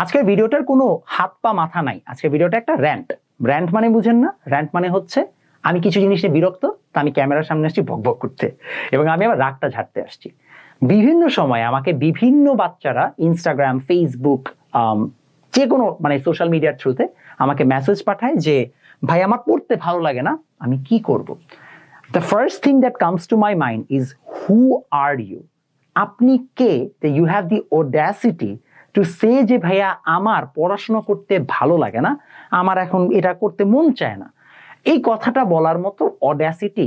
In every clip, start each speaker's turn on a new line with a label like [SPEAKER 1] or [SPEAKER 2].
[SPEAKER 1] আজকের ভিডিওটার কোনো হাত পা মাথা নাই। আজকের ভিডিওটা একটা র্যান্ট র্যান্ট মানে বুঝেন না র্যান্ট মানে হচ্ছে আমি কিছু জিনিস নিয়ে বিরক্ত, তা আমি ক্যামেরার সামনে আসছি বক বক করতে এবং আমি আবার রাগটা ঝাড়তে আসছি। বিভিন্ন সময় আমাকে বিভিন্ন বাচ্চারা ইনস্টাগ্রাম ফেসবুক যে কোনো মানে সোশ্যাল মিডিয়ার থ্রুতে আমাকে মেসেজ পাঠায় যে, ভাই, আমার পড়তে ভালো লাগে না, আমি কি করব? The first thing that comes to my mind is who are you আপনি কে? The you have the audacity to say যে, ভাইয়া, আমার পড়াশোনা করতে ভালো লাগে না, আমার এখন এটা করতে মন চায় না। এই কথাটা বলার মতো অড্যাসিটি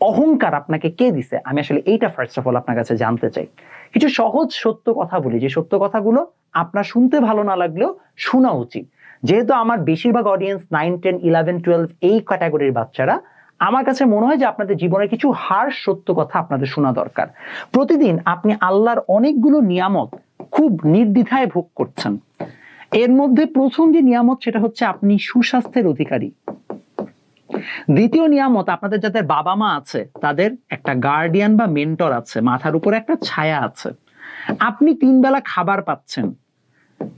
[SPEAKER 1] অহংকার আপনাকে কে দিছে? আমি আসলে এইটা ফার্স্ট অফ অল আপনার কাছে জানতে চাই। কিছু সহজ সত্য কথা বলি। যে সত্য কথাগুলো আপনার শুনতে ভালো না লাগলেও শোনা উচিত। যেহেতু আমার বেশিরভাগ audience nine ten eleven twelve এই ক্যাটাগরির বাচ্চারা, আমার কাছে মনে হয় যে আপনাদের জীবনে কিছু হার সত্য কথা আপনাদের শোনা দরকার। প্রতিদিন আপনি আল্লাহর অনেকগুলো নিয়ামত খুব নির্দ্বিধায় ভোগ করছেন। এর মধ্যে প্রথম যে নিয়ামত সেটা হচ্ছে আপনি সুস্বাস্থ্যের অধিকারী। দ্বিতীয় নিয়ামত, আপনাদের যাদের বাবা মা আছে, তাদের একটা গার্ডিয়ান বা মেন্টর আছে, মাথার উপরে একটা ছায়া আছে। আপনি তিন বেলা খাবার পাচ্ছেন।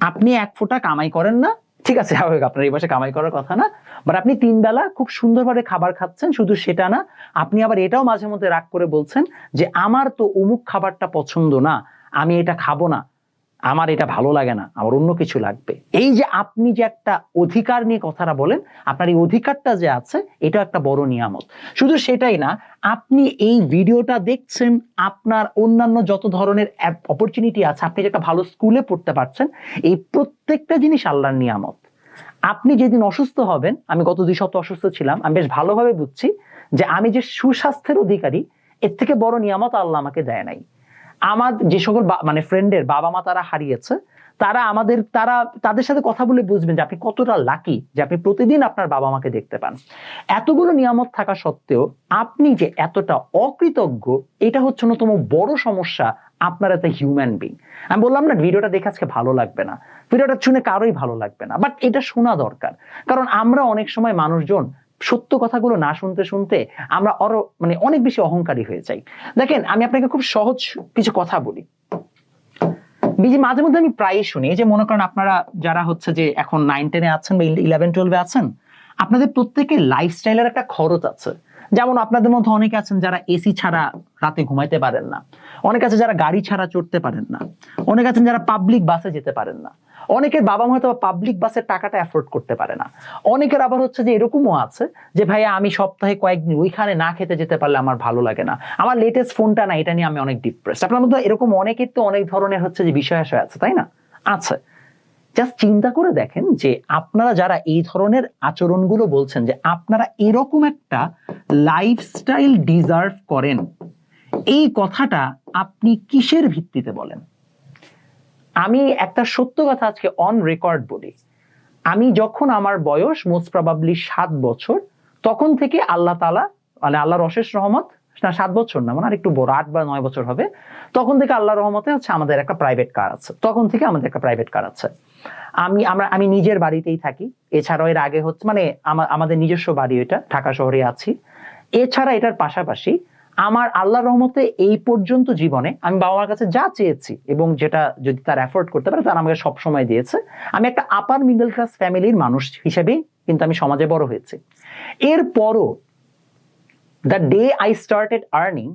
[SPEAKER 1] আপনি এক ফোঁটা কামাই করেন না। ঠিক আছে আপনার এই বয়সে কামাই করার কথা না। বাট আপনি তিন বেলা খুব সুন্দরভাবে খাবার খাচ্ছেন, শুধু সেটা না, আপনি আবার এটাও মাঝে মধ্যে রাগ করে বলছেন যে, আমার তো অমুক খাবারটা পছন্দ না, আমি এটা খাব না। আমার এটা ভালো লাগে না, আমার অন্য কিছু লাগবে। এই যে আপনি যে একটা অধিকার নিয়ে কথাটা বলেন, আপনার এই অধিকারটা যে আছে এটা একটা বড় নিয়ামত। শুধু সেটাই না, আপনি এই ভিডিওটা দেখছেন, আপনার অন্যান্য যত ধরনের অপরচুনিটি আছে, আপনি যে একটা ভালো স্কুলে পড়তে পারছেন, এই প্রত্যেকটা জিনিস আল্লাহর নিয়ামত। আপনি যেদিন অসুস্থ হবেন, আমি গত দুই সপ্তাহ অসুস্থ ছিলাম, আমি বেশ ভালোভাবে বুঝছি যে আমি যে সুস্বাস্থ্যের অধিকারী, এর থেকে বড় নিয়ামত আল্লাহ আমাকে দেয় নাই। আমার যে সকল মানে ফ্রেন্ডের বাবা মা তারা হারিয়েছে, তারা আমাদের, তারা তাদের সাথে কথা বলে বুঝবেন যে আপনি কতটা লাকি যে আপনি প্রতিদিন আপনার বাবা মাকে দেখতে পান। এতগুলো নিয়ামত থাকা সত্ত্বেও আপনি যে এতটা অকৃতজ্ঞ, এটা হচ্ছে অন্যতম বড় সমস্যা আপনার এত হিউম্যান বিং আমি বললাম না, ভিডিওটা দেখে আজকে ভালো লাগবে না। ভিডিওটা শুনে কারোই ভালো লাগবে না। বাট এটা শোনা দরকার। কারণ আমরা অনেক সময় মানুষজন সত্য কথাগুলো না শুনতে শুনতে আমরা আরও মানে অনেক বেশি অহংকারী হয়ে যাই। দেখেন, আমি আপনাকে খুব সহজ কিছু কথা বলি। বিজি মাঝে মধ্যে আমি প্রায় শুনি যে মনে করেন আপনারা যারা হচ্ছে যে এখন নাইন টেনে আছেন বা ইলেভেন টুয়েলভে আছেন, আপনাদের প্রত্যেকের লাইফস্টাইলের একটা খরচ আছে। যেমন আপনাদের মধ্যে অনেকে আছেন যারা এসি ছাড়া রাতে ঘুমাইতে পারেন না। অনেক আছে যারা গাড়ি ছাড়া চড়তে পারেন না। অনেক আছেন যারা পাবলিক বাসে যেতে পারেন না। অনেকের বাবা মা হয়তো পাবলিক বাসের টাকাটা অ্যাফোর্ড করতে পারে না। অনেকের আবার হচ্ছে যে এরকমও আছে যে, ভাইয়া, আমি সপ্তাহে কয়েকদিন ওইখানে না খেতে যেতে পারলে আমার ভালো লাগে না। আমার লেটেস্ট ফোনটা না, এটা নিয়ে আমি অনেক ডিপ্রেস আপনার মধ্যে এরকম অনেকের তো অনেক ধরনের হচ্ছে যে বিষয় আছে, তাই না? আচ্ছা জাস্ট চিন্তা করে দেখেন যে আপনারা যারা এই ধরনের আচরণগুলো বলছেন যে আপনারা এরকম একটা লাইফস্টাইল ডিজার্ভ করেন, এই কথাটা আপনি কিসের ভিত্তিতে বলেন? আমি একটা সত্য কথা আজকে অন রেকর্ড বলি। আমি যখন আমার বয়স মোস্ট প্রবাবলি সাত বছর, তখন থেকে আল্লাহ তালা মানে আল্লাহর অশেষ রহমত, না সাত বছর না মানে আর একটু বড়, আট বা নয় বছর হবে, তখন থেকে আল্লাহর রহমতে হচ্ছে আমাদের একটা প্রাইভেট কার আছে, তখন থেকে আমাদের একটা প্রাইভেট কার আছে। আমি, আমরা, আমি নিজের বাড়িতেই থাকি। এছাড়াও এর আগে হচ্ছে মানে আমাদের নিজস্ব বাড়ি এটা, ঢাকা শহরে আছি। এছাড়া এটার পাশাপাশি আমার আল্লাহর রহমতে এই পর্যন্ত জীবনে আমি বাবা মার কাছে যা চেয়েছি এবং যেটা যদি তার অ্যাফোর্ড করতে পারে, তারা আমাকে সবসময় দিয়েছে। আমি একটা আপার মিডল ক্লাস ফ্যামিলির মানুষ হিসেবেই কিন্তু আমি সমাজে বড় হয়েছি। এরপরও the day I started earning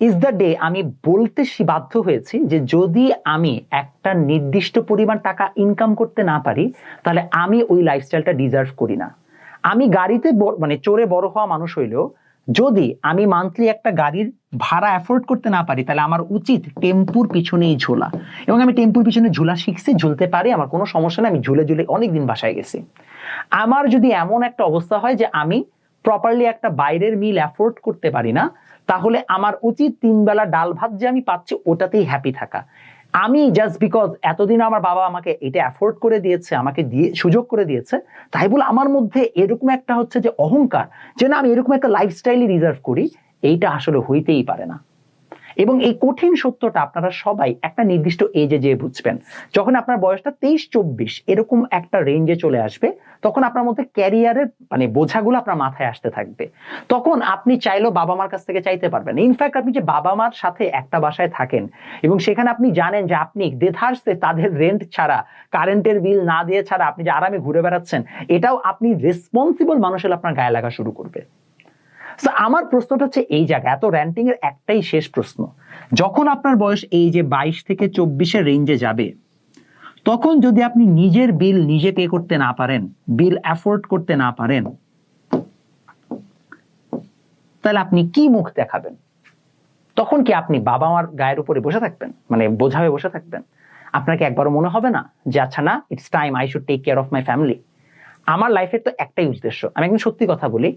[SPEAKER 1] is the day আমি বলতে বাধ্য হয়েছি যে যদি আমি একটা নির্দিষ্ট পরিমাণ টাকা ইনকাম করতে না পারি, তাহলে আমি ওই লাইফস্টাইলটা ডিজার্ভ করি না। আমি গাড়িতে মানে চড়ে বড় হওয়া মানুষ হইলেও, যদি আমি মান্থলি একটা গাড়ির ভাড়া অ্যাফোর্ড করতে না পারি, তাহলে আমার উচিত টেম্পুর পিছনেই ঝোলা। এবং আমি টেম্পুর পিছনে ঝোলা শিখছি, ঝুলতে পারি, আমার কোনো সমস্যা নেই, আমি ঝুলে ঝুলে অনেকদিন বাসায় গেছি। আমার যদি এমন একটা অবস্থা হয় যে আমি প্রপারলি একটা বাইরের মিল অ্যাফোর্ড করতে পারি না তাহলে আমার উচিত তিন বেলা ডাল ভাত যে আমি পাচ্ছি, ওটাতেই হ্যাপি থাকা। আমি জাস্ট বিকজ এতদিন আমার বাবা আমাকে এটা অ্যাফোর্ড করে দিয়েছে, আমাকে দিয়ে, সুযোগ করে দিয়েছে, তাই বলে আমার মধ্যে এরকম একটা হচ্ছে যে অহংকার যে না আমি এরকম একটা লাইফস্টাইলই রিজার্ভ করি, এইটা আসলে হইতেই পারে না। এবং এই কঠিন সত্যটা আপনারা সবাই একটা নির্দিষ্ট এজে যেয়ে বুঝবেন। যখন আপনার বয়সটা তেইশ, চব্বিশ, এরকম একটা রেঞ্জে চলে আসবে, তখন আপনার মধ্যে ক্যারিয়ারের মানে বোঝাগুলো আপনার মাথায় আসতে থাকবে। তখন আপনি চাইলেও বাবা মার কাছ থেকে চাইতে পারবেন ইনফ্যাক্ট আপনি যে বাবা মার সাথে একটা বাসায় থাকেন এবং সেখানে আপনি জানেন যে আপনি দেধার্সে তাদের রেন্ট ছাড়া কারেন্টের বিল না দিয়ে ছাড়া আপনি যে আরামে ঘুরে বেড়াচ্ছেন, এটাও আপনি রেসপন্সিবল মানুষের আপনার গায়ে লাগা শুরু করবে। আমার প্রশ্নটা হচ্ছে এই জায়গায় এত র্যান্টিং এর একটাই শেষ প্রশ্ন। যখন আপনার বয়স এই যে বাইশ থেকে চব্বিশের রেঞ্জে যাবে, তখন যদি আপনি নিজের বিল নিজে পে করতে না পারেন বিল অ্যাফোর্ড করতে না পারেন, তাহলে আপনি কি মুখ দেখাবেন? তখন কি আপনি বাবা মার গায়ের উপরে বসে থাকবেন? মানে বোঝাবে বসে থাকবেন? আপনাকে কি একবারও মনে হবে না যে আচ্ছা না it's time I should take care of my family আমার লাইফের তো একটাই উদ্দেশ্য। আমি একদম সত্যি কথা বলি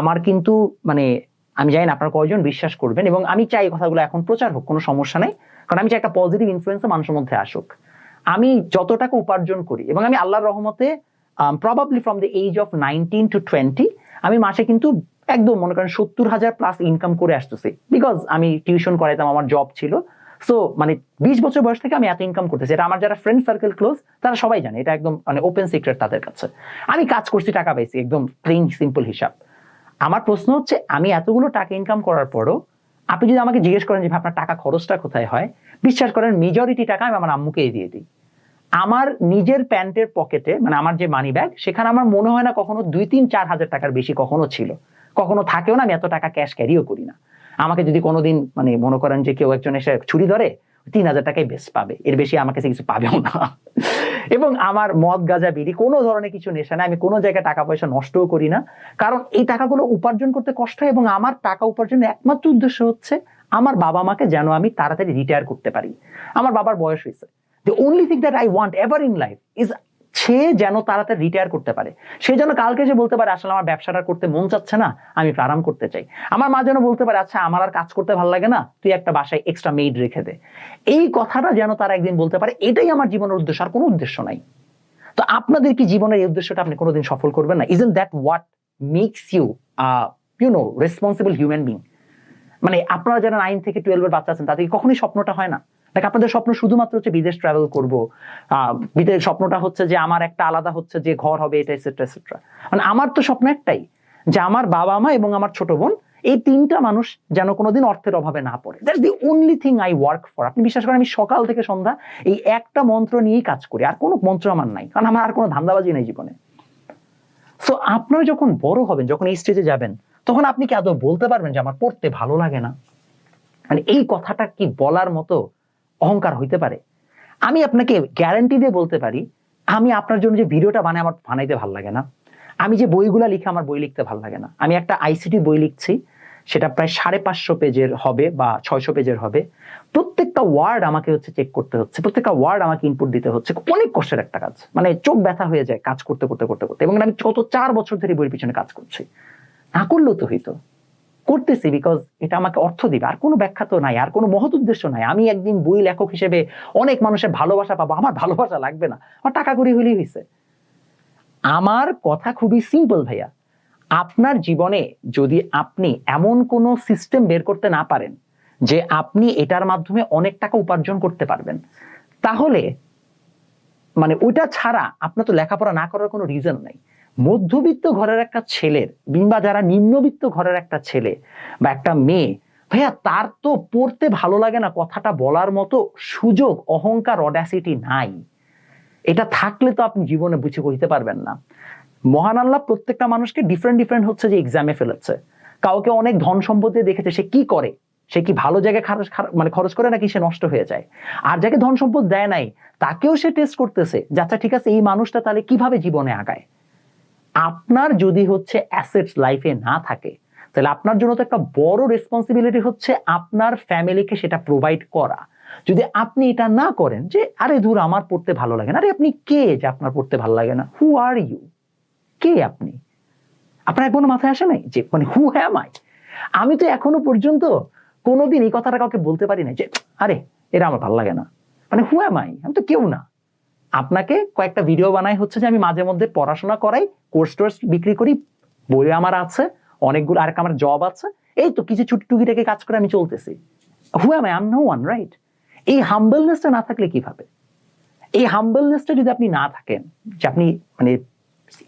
[SPEAKER 1] আমার কিন্তু মানে আমি জানি আপনার কয়জন বিশ্বাস করবেন এবং আমি চাই কথাগুলো এখন প্রচার হোক, কোনো সমস্যা নেই। কারণ আমি চাই একটা পজিটিভ ইনফ্লুয়েন্স মানুষের মধ্যে আসুক। আমি যত টাকা উপার্জন করি এবং আমি আল্লাহর রহমতে probably from the age of nineteen to twenty আমি মাসে কিন্তু একদম মনে করেন সত্তর হাজার প্লাস ইনকাম করে আসতেছি। বিকজ আমি টিউশন করাইতাম, আমার জব ছিল। সো মানে বিশ বছর বয়স থেকে আমি এত ইনকাম করতেছি। এটা আমার যারা ফ্রেন্ড সার্কেল ক্লোজ তারা সবাই জানে। এটা একদম মানে ওপেন সিক্রেট তাদের কাছে। আমি কাজ করছি, টাকা পাইছি, একদম প্লেন সিম্পল হিসাব। আমার প্রশ্ন হচ্ছে, আমি এতগুলো টাকা ইনকাম করার পরও আপনি যদি আমাকে জিজ্ঞেস করেন যে আপনার টাকা খরচটা কোথায় হয়? বিশ্বাস করেন মেজরিটি টাকা আমি আমার আম্মুকেই দিয়ে দিই। আমার নিজের প্যান্টের পকেটে মানে আমার যে মানি ব্যাগ সেখানে আমার মনে হয় না কখনো দুই, তিন, চার হাজার টাকার বেশি কখনো ছিল। কখনো থাকেও না, আমি এত টাকা ক্যাশ ক্যারিও করি না। আমাকে যদি কোনোদিন মানে মনে করেন যে কেউ একজন এসে ছুরি ধরে, তিন হাজার টাকাই বেশ পাবে। এর বেশি আমার কাছে কিছু পাবেও না। এবং আমার মদ, গাঁজা, বিড়ি কোনো ধরনের কিছু নেশা নাই। আমি কোনো জায়গায় টাকা পয়সা নষ্টও করি না। কারণ এই টাকাগুলো উপার্জন করতে কষ্ট হয় এবং আমার টাকা উপার্জনের একমাত্র উদ্দেশ্য হচ্ছে আমার বাবা মাকে যেন আমি তাড়াতাড়ি রিটায়ার করতে পারি। আমার বাবার বয়স হয়েছে। The only thing that I want ever in life is সে যেন তাড়াতাড়ি রিটায়ার করতে পারে। সে যেন কালকে এসে বলতে পারে, আসলে আমার ব্যবসাটা করতে মন চাচ্ছে না, আমি একটু আরাম করতে চাই। আমার মা যেন বলতে পারে আচ্ছা আমার আর কাজ করতে ভালো লাগে না, তুই একটা বাসায় এক্সট্রা মেড রেখে দে। এই কথাটা যেন তারা একদিন বলতে পারে, এটাই আমার জীবনের উদ্দেশ্য, আর কোনো উদ্দেশ্য নাই। তো আপনাদের কি জীবনের এই উদ্দেশ্যটা আপনি কোনোদিন সফল করবেন না? Isn't that what makes you you know responsible human being মানে আপনারা যারা নাইন থেকে টুয়েলভের বাচ্চা আছেন, তাদের কখনোই স্বপ্নটা হয় না? দেখ আপনাদের স্বপ্ন শুধুমাত্র হচ্ছে বিদেশ ট্রাভেল করব। বিদেশ স্বপ্নটা হচ্ছে যে আমার একটা আলাদা হচ্ছে যে ঘর হবে, এটা এসেট্রা এসেট্রা মানে আমার তো স্বপ্ন একটাই যে আমার বাবা মা এবং আমার ছোট বোন, এই তিনটা মানুষ যেন কোনোদিন অর্থের অভাবে না পড়ে। That's the only thing I work for আপনি বিশ্বাস করেন, আমি সকাল থেকে সন্ধ্যা এই একটা মন্ত্র নিয়েই কাজ করি। আর কোনো মন্ত্র আমার নাই, কারণ আমার আর কোনো ধান্দাবাজি নেই জীবনে। সো আপনারা যখন বড় হবেন, যখন এই স্টেজে যাবেন, তখন আপনি কি আদৌ বলতে পারবেন যে আমার পড়তে ভালো লাগে না? মানে এই কথাটা কি বলার মতো অহংকার হইতে পারে। আমি আপনাকে গ্যারান্টি দিয়ে বলতে পারি, আমি আপনার জন্য যে ভিডিওটা বানাই আমার বানাইতে ভালো লাগে না। আমি যে বইগুলা লিখে আমার বই লিখতে ভালো লাগে না। আমি একটা আইসিটি বই লিখছি, সেটা প্রায় সাড়ে পাঁচশো পেজের হবে বা ছয়শো পেজের হবে। প্রত্যেকটা ওয়ার্ড আমাকে হচ্ছে চেক করতে হচ্ছে, প্রত্যেকটা ওয়ার্ড আমাকে ইনপুট দিতে হচ্ছে। অনেক কষ্টের একটা কাজ। মানে চোখ ব্যথা হয়ে যায় কাজ করতে করতে করতে করতে। এবং আমি গত চার বছর ধরে বইয়ের পিছনে কাজ করছি। না করলেও তো হইতো। করতেছি বিকজ এটা আমাকে অর্থ দিবে। আর কোনো ব্যাখ্যা তো নাই, আর কোনো মহৎ উদ্দেশ্য নাই। আমি একদিন বই লেখক হিসেবে অনেক মানুষের ভালোবাসা পাবো। আমার ভালোবাসা লাগবে না। আমার টাকা করি হলেই হয়েছে আমার কথা খুবই সিম্পল ভাইয়া। আপনার জীবনে যদি আপনি এমন কোনো সিস্টেম বের করতে না পারেন, যে আপনি এটার মাধ্যমে অনেক টাকা উপার্জন করতে পারবেন, তাহলে মানে ওইটা ছাড়া আপনার তো লেখাপড়া না করার কোনো রিজন নাই। মধ্যবিত্ত ঘরের একটা ছেলের কিংবা যারা নিম্নবিত্ত ঘরের একটা ছেলে বা একটা মেয়ে, ভাইয়া তার তো পড়তে ভালো লাগে না, কথাটা বলার মতো সুযোগ, অহংকার অডাসিটি নাই। এটা থাকলে তো আপনি জীবনে বুঝে করিতে পারবেন না। মহান আল্লাহ প্রত্যেকটা মানুষকে ডিফারেন্ট ডিফারেন্ট হচ্ছে যে এক্সামে ফেলেছে। কাউকে অনেক ধন সম্পত্তি দেখেছে, সে কি করে? সে কি ভালো জায়গায় খরচ খর- মানে খরচ করে নাকি সে নষ্ট হয়ে যায়? আর যাকে ধন সম্পদ দেয় নাই, তাকেও সে টেস্ট করতেছে যে আচ্ছা ঠিক আছে, এই মানুষটা তাহলে কীভাবে জীবনে আগায়? আপনার যদি হচ্ছে অ্যাসেটস লাইফে না থাকে, তাহলে আপনার জন্য তো একটা বড় রেসপন্সিবিলিটি হচ্ছে আপনার ফ্যামিলিকে সেটা প্রোভাইড করা। যদি আপনি এটা না করেন যে, আরে দূর আমার পড়তে ভালো লাগে না। আরে আপনি কে যে আপনার পড়তে ভালো লাগে না? হু আর ইউ কে আপনি? আপনার একবার মাথায় আসে নাই? যে মানে হু হ্যাম আই আমি তো এখনও পর্যন্ত কোনোদিন এই কথাটা কাউকে বলতে পারি না যে, আরে, এরা আমার ভালো লাগে না। মানে হু হ্যাম আই আমি তো কেউ না। আপনাকে কয়েকটা ভিডিও বানাই হচ্ছে যে আমি মাঝে মধ্যে পড়াশোনা করাই কোর্স টোর্স বিক্রি করি বই আমার আছে, অনেকগুলো আর আমার জব আছে। এই তো কিছু ছুটি টুকিটাকে কাজ করে আমি চলতেছি। Who I am no one right এই হাম্বলনেসটা না থাকলে কীভাবে? এই হাম্বলনেসটা যদি আপনি না থাকেন, যে আপনি মানে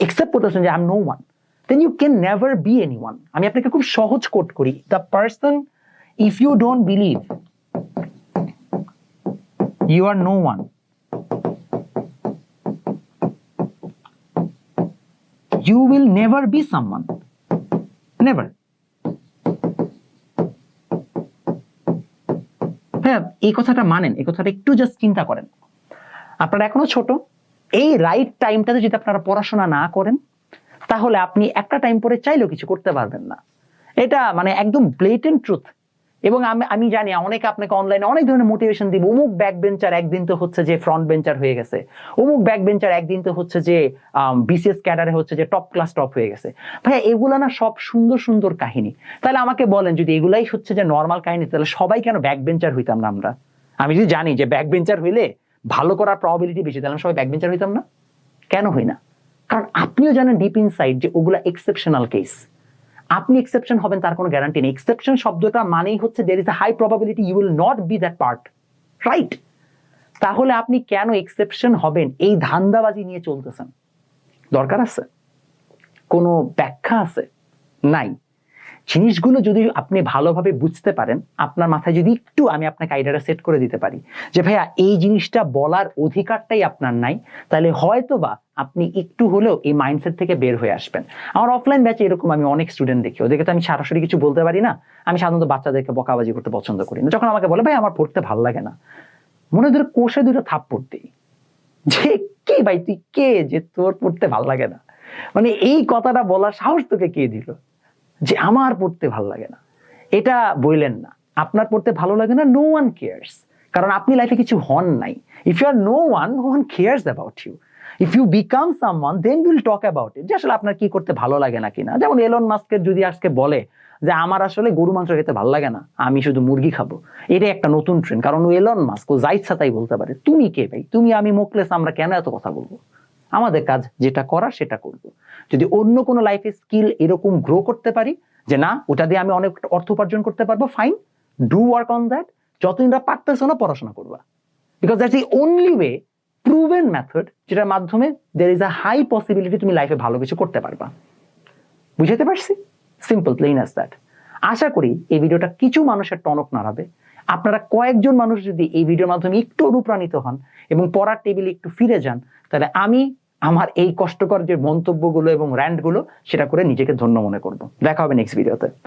[SPEAKER 1] একসেপ্ট করতেছেন যে I am no one then you can never be any one আমি আপনাকে খুব সহজ কোট করি। The person if you don't believe you are no one you will never be someone. Never. হ্যাঁ এই কথাটা মানেন, এই কথাটা একটু জাস্ট চিন্তা করেন। আপনারা এখনও ছোট, এই রাইট টাইমটাতে যদি আপনারা পড়াশোনা না করেন, তাহলে আপনি একটা টাইম পরে চাইলেও কিছু করতে পারবেন না। এটা মানে একদম ব্লেটেন্ট ট্রুথ এবং আমি আমি জানি অনেকে আপনাকে অনলাইনে অনেক ধরনের মোটিভেশন দিব। অমুক ব্যাক বেঞ্চার একদিন তো হচ্ছে যে ফ্রন্ট বেঞ্চার হয়ে গেছে। অমুক ব্যাক বেঞ্চার একদিন তো হচ্ছে যে বিসিএস ক্যাডারে হচ্ছে যে টপ ক্লাস টপ হয়ে গেছে। ভাইয়া, এগুলা না সব সুন্দর সুন্দর কাহিনী। তাহলে আমাকে বলেন, যদি এগুলাই হচ্ছে যে নর্মাল কাহিনী, তাহলে সবাই কেন ব্যাক বেঞ্চার হইতাম না আমরা? আমি যদি জানি যে ব্যাক বেঞ্চার হইলে ভালো করার প্রবাবিলিটি বেশি, তাহলে সবাই ব্যাক বেঞ্চার হইতাম না? কেন হই না? কারণ আপনিও জানেন ডিপ ইনসাইড যে ওগুলা এক্সেপশনাল কেস আপনি এক্সেপশন হবেন, তার কোনো গ্যারান্টি নেই। এক্সেপশন শব্দটা মানেই হচ্ছে there is a high probability you will not be that part right তাহলে আপনি কেন এক্সেপশন হবেন? এই ধান্দাবাজি নিয়ে চলতেছেন। দরকার আছে? কোনো ব্যাখ্যা আছে? নাই। জিনিসগুলো যদি আপনি ভালোভাবে বুঝতে পারেন, আপনার মাথায় যদি একটু আমি আপনাকে আইডিয়াটা সেট করে দিতে পারি, যে ভাইয়া এই জিনিসটা বলার অধিকারটাই আপনার নাই, তাহলে হয়তো বা আপনি একটু হলেও এই মাইন্ডসেট থেকে বের হয়ে আসবেন। আমার অফলাইন ব্যাচে এরকম আমি অনেক স্টুডেন্ট দেখি, ওদেরকে তো আমি সরাসরি কিছু বলতে পারি না, আমি সাধারণত বাচ্চাদেরকে বকাবাজি করতে পছন্দ করি না। যখন আমাকে বলে, ভাই, আমার পড়তে ভালো লাগে না। মনে ধরে কোষে দুটো থাপ পড়তেই যে কে ভাই, তুই কে যে তোর পড়তে ভালো লাগে না? মানে এই কথাটা বলার সাহস তোকে কে দিল? যে আমার পড়তে ভালো লাগে না। এটা বললেন না। আপনার পড়তে ভালো লাগে না নো ওয়ান কেয়ার্স কারণ আপনি লাইফে কিছু হন নাই। If you are no one no one cares about you if you become someone then will talk about it যে আসলে আপনার কি করতে ভালো লাগে না কিনা। যেমন এলন মাস্কের যদি আজকে বলে যে, আমার আসলে গরু মাংস খেতে ভালো লাগে না, আমি শুধু মুরগি খাব। এটা একটা নতুন ট্রেন্ড কারণ ও এলন মাস্ক ও যা ইচ্ছা তাই বলতে পারে। তুমি কে ভাই? তুমি আমি মোকলেস, আমরা কেন এত কথা বলব? আমাদের কাজ যেটা করার সেটা করব। যদি অন্য কোনো লাইফে স্কিল এরকম গ্রো করতে পারি, যে না, ওটা দিয়ে আমি অনেক অর্থ উপার্জন করতে পারব fine do work on that যতদিন না পারতেছো না পড়াশোনা করবা। Because that's the only way proven method যেটার মাধ্যমে there is a high possibility তুমি লাইফে ভালো কিছু করতে পারবা। বুঝাতে পারছি? সিম্পল প্লেন অ্যাজ দ্যাট আশা করি এই ভিডিওটা কিছু মানুষের টনক নাড়াবে। আপনারা কয়েকজন মানুষ যদি এই ভিডিওর মাধ্যমে একটু অনুপ্রাণিত হন এবং পড়ার টেবিলে একটু ফিরে যান, তাহলে আমি আমার এই কষ্টকর যে মন্তব্যগুলো এবং র্যান্ডগুলো সেটা করে নিজেকে ধন্য মনে করব। দেখা হবে নেক্সট ভিডিওতে